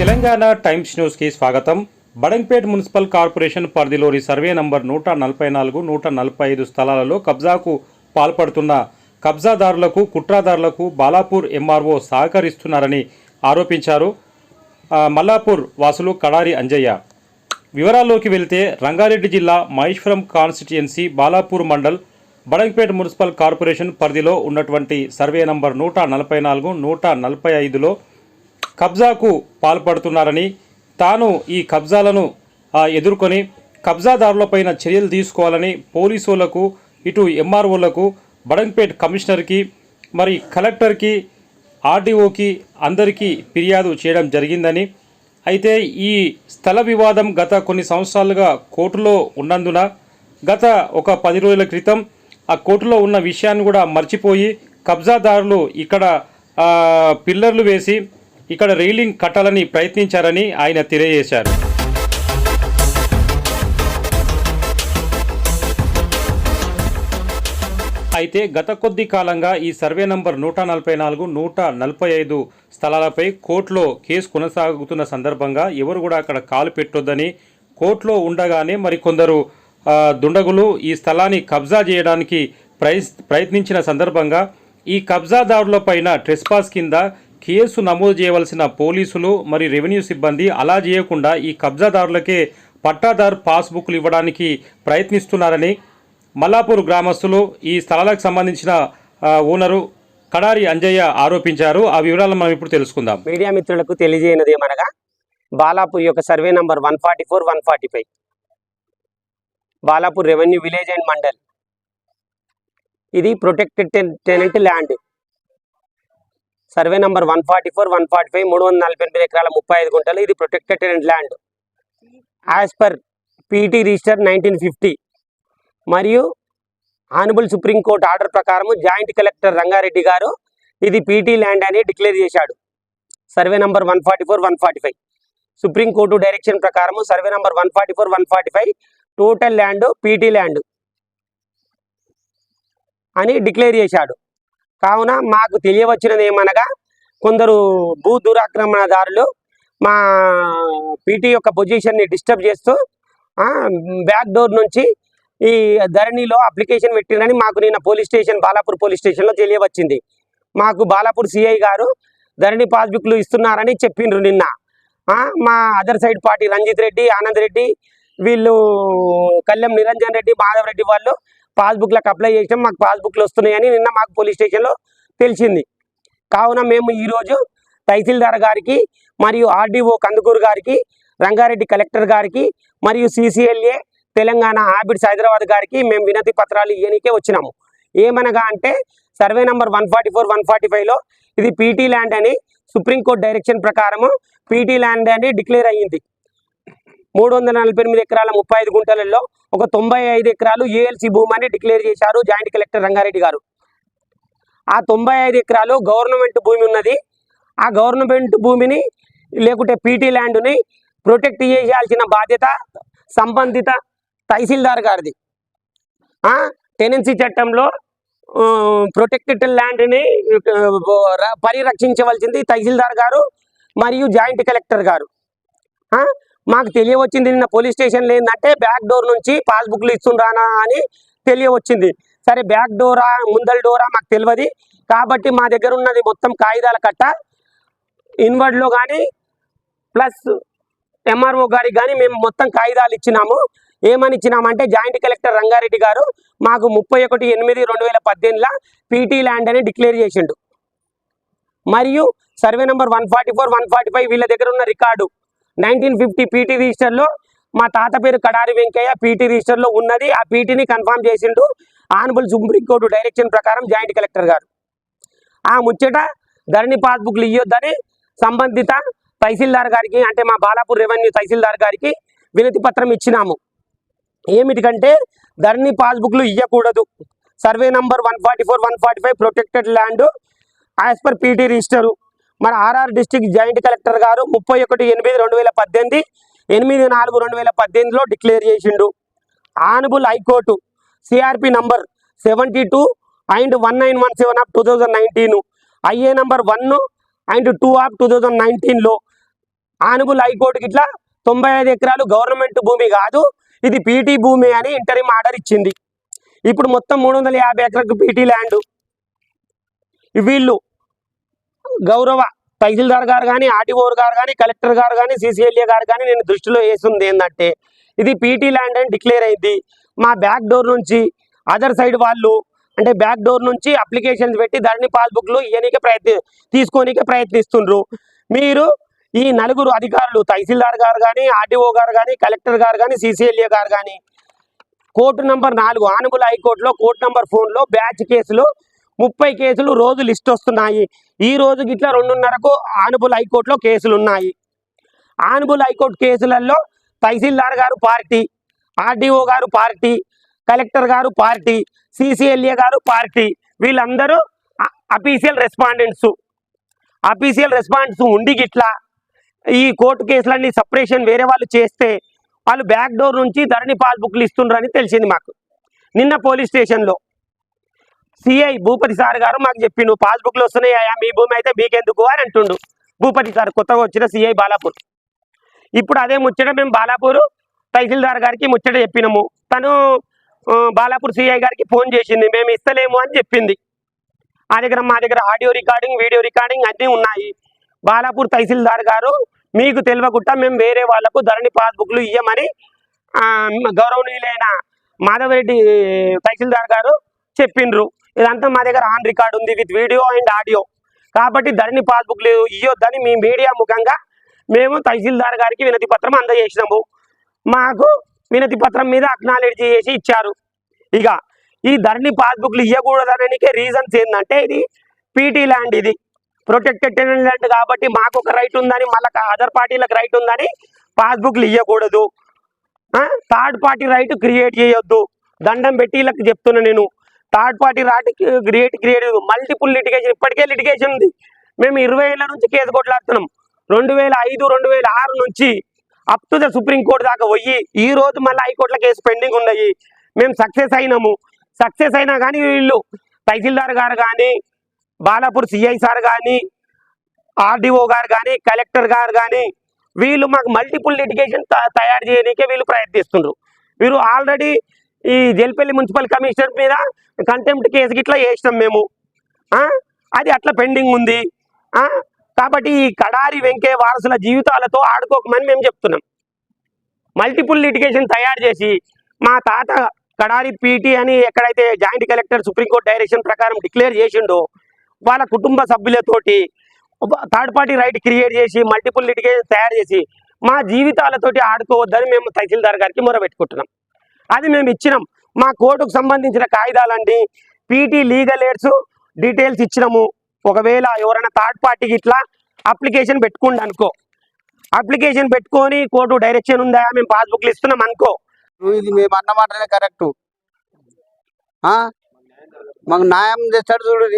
Telangana times న్యూస్కి స్వాగతం. Badangpet municipal corporation పరిధిలోని సర్వే నంబర్ నూట నలభై నాలుగు నూట నలభై ఐదు స్థలాలలో కబ్జాకు పాల్పడుతున్న కబ్జాదారులకు కుట్రాదారులకు బాలాపూర్ ఎంఆర్ఓ సహకరిస్తున్నారని ఆరోపించారు. మల్లాపూర్ వాసులు కడారి అంజయ్య. వివరాల్లోకి వెళ్తే రంగారెడ్డి జిల్లా Maheshwaram constituency Balapur mandal Badangpet municipal corporation పరిధిలో ఉన్నటువంటి సర్వే నంబర్ నూట నలభై నాలుగు నూట నలభై ఐదులో కబ్జాకు పాల్పడుతున్నారని తాను ఈ కబ్జాలను ఎదుర్కొని కబ్జాదారులపైన చర్యలు తీసుకోవాలని పోలీసులకు ఇటు ఎంఆర్ఓలకు బడంగ్పేట్ కమిషనర్కి మరి కలెక్టర్కి ఆర్డీఓకి అందరికీ ఫిర్యాదు చేయడం జరిగిందని. అయితే ఈ స్థల వివాదం గత కొన్ని సంవత్సరాలుగా కోర్టులో ఉన్నందున గత ఒక పది రోజుల క్రితం ఆ కోర్టులో ఉన్న విషయాన్ని కూడా మర్చిపోయి కబ్జాదారులు ఇక్కడ పిల్లర్లు వేసి ఇక్కడ రైలింగ్ కట్టాలని ప్రయత్నించారని ఆయన తెలియజేశారు. అయితే గత కొద్ది కాలంగా ఈ సర్వే నంబర్ నూట నలభై నాలుగు నూట నలభై ఐదు స్థలాలపై కోర్టులో కేసు కొనసాగుతున్న సందర్భంగా ఎవరు కూడా అక్కడ కాలు పెట్టొద్దని కోర్టులో ఉండగానే మరికొందరు దుండగులు ఈ స్థలాన్ని కబ్జా చేయడానికి ప్రయత్ ప్రయత్నించిన సందర్భంగా ఈ కబ్జాదారులపైన ట్రెస్పాస్ కింద కేసు నమోదు చేయవలసిన పోలీసులు మరి రెవెన్యూ సిబ్బంది అలా చేయకుండా ఈ కబ్జాదారులకే పట్టాదారు పాస్బుక్లు ఇవ్వడానికి ప్రయత్నిస్తున్నారని మల్లాపూర్ గ్రామస్తులు ఈ స్థలాలకు సంబంధించిన ఓనరు కడారి అంజయ్య ఆరోపించారు. ఆ వివరాలను మనం ఇప్పుడు తెలుసుకుందాం. మీడియా మిత్రులకు తెలియజేయనది ఏమనగా బాలాపూర్ యొక్క survey number one forty four one forty five Balapur revenue village and mandal. ఇది protected tenant land. Survey number one forty four one forty five మూడు వందల నలభై ఎనిమిది ఎకరాల ముప్పై ఐదు గుంటలు. ఇది protected tenant land. As per PT register nineteen fifty మరియు ఆనబుల్ సుప్రీంకోర్టు ఆర్డర్ ప్రకారం జాయింట్ కలెక్టర్ రంగారెడ్డి గారు ఇది పీటీ ల్యాండ్ అని డిక్లేర్ చేశాడు. Survey number one forty four one forty five. Supreme court direction ప్రకారం survey number one forty four one forty five total land PT land అని declare చేశాడు. కావున మాకు తెలియవచ్చినది ఏమనగా కొందరు భూ దురాక్రమణదారులు మా పీటీ యొక్క పొజిషన్ని డిస్టర్బ్ చేస్తూ బ్యాక్ డోర్ నుంచి ఈ ధరణిలో అప్లికేషన్ పెట్టిందని మాకు నిన్న పోలీస్ స్టేషన్ బాలాపూర్ పోలీస్ స్టేషన్లో తెలియవచ్చింది. మాకు బాలాపూర్ సిఐ గారు ధరణి పాస్బుక్లు ఇస్తున్నారని చెప్పిండ్రు నిన్న. మా other side party Ranjith Reddy Anand Reddy వీళ్ళు కళ్యాణ్ నిరంజన్ రెడ్డి మాధవ్ రెడ్డి వాళ్ళు పాస్బుక్లకు అప్లై చేసినాం. మాకు పాస్బుక్లు వస్తున్నాయని నిన్న మాకు పోలీస్ స్టేషన్లో తెలిసింది. కావున మేము ఈరోజు తహసీల్దార్ గారికి మరియు ఆర్డీఓ కందుకూరు గారికి రంగారెడ్డి కలెక్టర్ గారికి మరియు సిసిఎల్ఏ తెలంగాణ ఆబిడ్స్ హైదరాబాద్ గారికి మేము వినతి పత్రాలు ఇవ్వనికే వచ్చినాము. ఏమనగా అంటే survey number one forty four one forty ఫైవ్లో ఇది పీటీ ల్యాండ్ అని సుప్రీంకోర్టు డైరెక్షన్ ప్రకారము పీటీ ల్యాండ్ అని డిక్లేర్ అయ్యింది. మూడు వందల నలభై ఎనిమిది ఎకరాల ముప్పై ఐదు గుంటలలో ఒక తొంభై ఐదు ఎకరాలు ఏఎల్సి భూమి అని డిక్లేర్ చేశారు జాయింట్ కలెక్టర్ రంగారెడ్డి గారు. ఆ తొంభై ఐదు ఎకరాలు గవర్నమెంట్ భూమి ఉన్నది. ఆ గవర్నమెంట్ భూమిని లేకుంటే పీటీ ల్యాండ్ని ప్రొటెక్ట్ చేయాల్సిన బాధ్యత సంబంధిత తహసీల్దార్ గారిది. టెనెన్సీ చట్టంలో ప్రొటెక్టెడ్ ల్యాండ్ని పరిరక్షించవలసింది తహసీల్దార్ గారు మరియు జాయింట్ కలెక్టర్ గారు. మాకు తెలియవచ్చింది నిన్న పోలీస్ స్టేషన్లో ఏంటంటే బ్యాక్ డోర్ నుంచి పాస్బుక్లు ఇస్తుండ్రానా అని తెలియవచ్చింది. సరే బ్యాక్ డోరా ముందల డోరా మాకు తెలియదు. కాబట్టి మా దగ్గర ఉన్నది మొత్తం కాగితాల కట్ట. ఇన్వర్డ్లో కానీ ప్లస్ ఎంఆర్ఓ గారికి కానీ మేము మొత్తం కాగితాలు ఇచ్చినాము. ఏమని ఇచ్చినామంటే జాయింట్ కలెక్టర్ రంగారెడ్డి గారు మాకు ముప్పై ఒకటి ఎనిమిది రెండు వేల పద్దెనిమిదిలో పీటీ ల్యాండ్ అని డిక్లేర్ చేసిండు. మరియు survey number one forty four one forty five వీళ్ళ దగ్గర ఉన్న రికార్డు. నైన్టీన్ ఫిఫ్టీ పీటీ రిజిస్టర్లో మా తాత పేరు కడారి వెంకయ్య పీటీ రిజిస్టర్లో ఉన్నది. ఆ పీటీని కన్ఫర్మ్ చేసిండు ఆనబుల్ సుప్రీంకోర్టు డైరెక్షన్ ప్రకారం జాయింట్ కలెక్టర్ గారు. ఆ ముచ్చట ధరణి పాస్బుక్లు ఇవ్వొద్దని సంబంధిత తహసీల్దార్ గారికి అంటే మా బాలాపూర్ రెవెన్యూ తహసీల్దార్ గారికి వినతి పత్రం ఇచ్చినాము. ఏమిటికంటే ధరణి పాస్బుక్లు ఇవ్వకూడదు survey number one forty four one forty five protected land as per PT register. మన ఆర్ఆర్ డిస్టిక్ జాయింట్ కలెక్టర్ గారు ముప్పై ఒకటి ఎనిమిది రెండు వేల పద్దెనిమిది ఎనిమిది నాలుగు రెండు వేల పద్దెనిమిదిలో డిక్లేర్ చేసిండు. Honourable high court CRP number seventy two and one nine one seven of two thousand nineteen IA number one and two of two thousand నైన్టీన్లో ఆనబుల్ హైకోర్టుకి ఇట్లా తొంభై ఐదు ఎకరాలు గవర్నమెంట్ భూమి కాదు ఇది పీటీ భూమి అని ఇంటరిమ్ ఆర్డర్ ఇచ్చింది. ఇప్పుడు మొత్తం మూడు వందల యాభై ఎకరాలకు పీటీ ల్యాండ్. వీళ్ళు గౌరవ తహసీల్దార్ గారు కానీ ఆర్టీఓ గారు కానీ కలెక్టర్ గారు కానీ సీసీఎల్ఏ గారు కానీ నేను దృష్టిలో వేసింది ఏంటంటే ఇది పీటీ ల్యాండ్ అని డిక్లేర్ అయింది. మా బ్యాక్ డోర్ నుంచి అదర్ సైడ్ వాళ్ళు అంటే బ్యాక్ డోర్ నుంచి అప్లికేషన్స్ పెట్టి ధరణి పాస్బుక్లు ఇవ్వనికే ప్రయత్ని తీసుకోనికే ప్రయత్నిస్తుండ్రు. మీరు ఈ నలుగురు అధికారులు తహసీల్దార్ గారు కానీ ఆర్టీఓ గారు కానీ కలెక్టర్ గారు కానీ సీసీఎల్ఏ గారు కానీ కోర్టు నంబర్ నాలుగు ఆనుగుల హైకోర్టులో కోర్టు నంబర్ ఫోన్లో బ్యాచ్ కేసులు ముప్పై కేసులు రోజు లిస్ట్ వస్తున్నాయి. ఈ రోజు గిట్ల రెండున్నరకు ఆనుబుల్ హైకోర్టులో కేసులు ఉన్నాయి ఆనుబుల్ హైకోర్టు కేసులలో tahsildar garu party RDO garu party collector garu party CCLA garu party వీళ్ళందరూ అఫీషియల్ రెస్పాండెంట్స్. అఫీషియల్ రెస్పాండెంట్స్ ఉండి గిట్లా ఈ కోర్టు కేసులన్నీ సపరేషన్ వేరే వాళ్ళు చేస్తే వాళ్ళు బ్యాక్ డోర్ నుంచి ధరణి పాస్బుక్లు ఇస్తుండ్రని తెలిసింది మాకు. నిన్న పోలీస్ స్టేషన్లో. సిఐ భూపతి సార్ గారు మాకు చెప్పిండు పాస్బుక్లు వస్తున్నాయా మీ భూమి అయితే మీకెందుకు? అని అంటుండు. భూపతి సార్ కొత్తగా వచ్చిన సిఐ బాలాపూర్. ఇప్పుడు అదే ముచ్చట మేము బాలాపూర్ తహసీల్దార్ గారికి ముచ్చట చెప్పినాము. తను బాలాపూర్ సిఐ గారికి ఫోన్ చేసింది మేము ఇస్తలేము అని చెప్పింది. ఆ దగ్గర మా దగ్గర ఆడియో రికార్డింగ్ వీడియో రికార్డింగ్ అన్నీ ఉన్నాయి. బాలాపూర్ తహసీల్దార్ గారు మీకు తెలియకుండా మేము వేరే వాళ్ళకు ధరణి పాస్బుక్లు ఇయ్యమని గౌరవనీయులైన మాధవరెడ్డి తహసీల్దార్ గారు చెప్పిండ్రు. ఇదంతా మా దగ్గర ఆన్ రికార్డ్ ఉంది విత్ వీడియో అండ్ ఆడియో కాబట్టి ధరణి పాస్బుక్ లేదు ఇవ్వద్దని మీ మీడియా ముఖంగా మేము తహసీల్దార్ గారికి వినతి పత్రం అందజేసినాము. మాకు వినతి పత్రం మీద అక్నాలెడ్జ్ చేసి ఇచ్చారు. ఇక ఈ ధరణి పాస్బుక్లు ఇవ్వకూడదనడానికి రీజన్స్ ఏంటంటే ఇది పీటీ ల్యాండ్ ఇది. ప్రొటెక్టెడ్ ల్యాండ్ కాబట్టి మాకు ఒక రైట్ ఉందని మళ్ళీ అదర్ పార్టీలకు రైట్ ఉందని పాస్బుక్లు ఇవ్వకూడదు థర్డ్ పార్టీ రైట్ క్రియేట్ చేయొద్దు. దండం పెట్టి వీళ్ళకి చెప్తున్నా నేను. థర్డ్ పార్టీ రాటి గ్రేట్ గ్రేట్ మల్టిపుల్ లిటిగేషన్. ఇప్పటికే లిటిగేషన్ ఉంది. మేము ఇరవై ఏళ్ళ నుంచి కేసు కొట్లాడుతున్నాం. రెండు వేల ఐదు రెండు వేల ఆరు నుంచి up to the supreme court దాకా పోయి ఈ రోజు మళ్ళీ హైకోర్టులో కేసు పెండింగ్ ఉన్నాయి. మేము సక్సెస్ అయినాము. సక్సెస్ అయినా కానీ వీళ్ళు తహసీల్దార్ గారు కానీ బాలాపూర్ సిఐ సార్ కానీ ఆర్డీఓ గారు కానీ కలెక్టర్ గారు కానీ వీళ్ళు మాకు మల్టిపుల్ లిటిగేషన్ తయారు చేయడానికే వీళ్ళు ప్రయత్నిస్తుండ్రు. వీరు ఆల్రెడీ ఈ జల్పల్లి మున్సిపల్ కమిషనర్ మీద కంటెంప్ట్ కేసు గిట్లా వేసినాం మేము ఆ? అది అట్లా పెండింగ్ ఉంది ఆ? కాబట్టి ఈ కడారి వెంకే వారసుల జీవితాలతో ఆడుకోకమని మేము చెప్తున్నాం మల్టిపుల్ లిటిగేషన్ తయారు చేసి మా తాత కడారి పీటీ అని ఎక్కడైతే joint collector supreme court direction ప్రకారం డిక్లేర్ చేసిండో వాళ్ళ కుటుంబ సభ్యులతోటి థర్డ్ పార్టీ రైట్ క్రియేట్ చేసి మల్టిపుల్ లిటిగేషన్ తయారు చేసి మా జీవితాలతోటి ఆడుకోవద్దని మేము తహసీల్దార్ గారికి మొరబెట్టుకుంటున్నాం అది మేము ఇచ్చినాం. మా కోర్టుకు సంబంధించిన కాగితాలండి పీటీ లీగల్ ఎయిడ్స్ డీటెయిల్స్ ఇచ్చినాము. ఒకవేళ ఎవరైనా థర్డ్ పార్టీకి ఇట్లా అప్లికేషన్ పెట్టుకోండి అనుకో. అప్లికేషన్ పెట్టుకొని కోర్టు డైరెక్షన్ ఉందా? మేము పాస్బుక్లు ఇస్తున్నాం అనుకో. ఇది మేము అన్న మాటనే కరెక్ట్. మాకు న్యాయం చేస్తాడు చూడు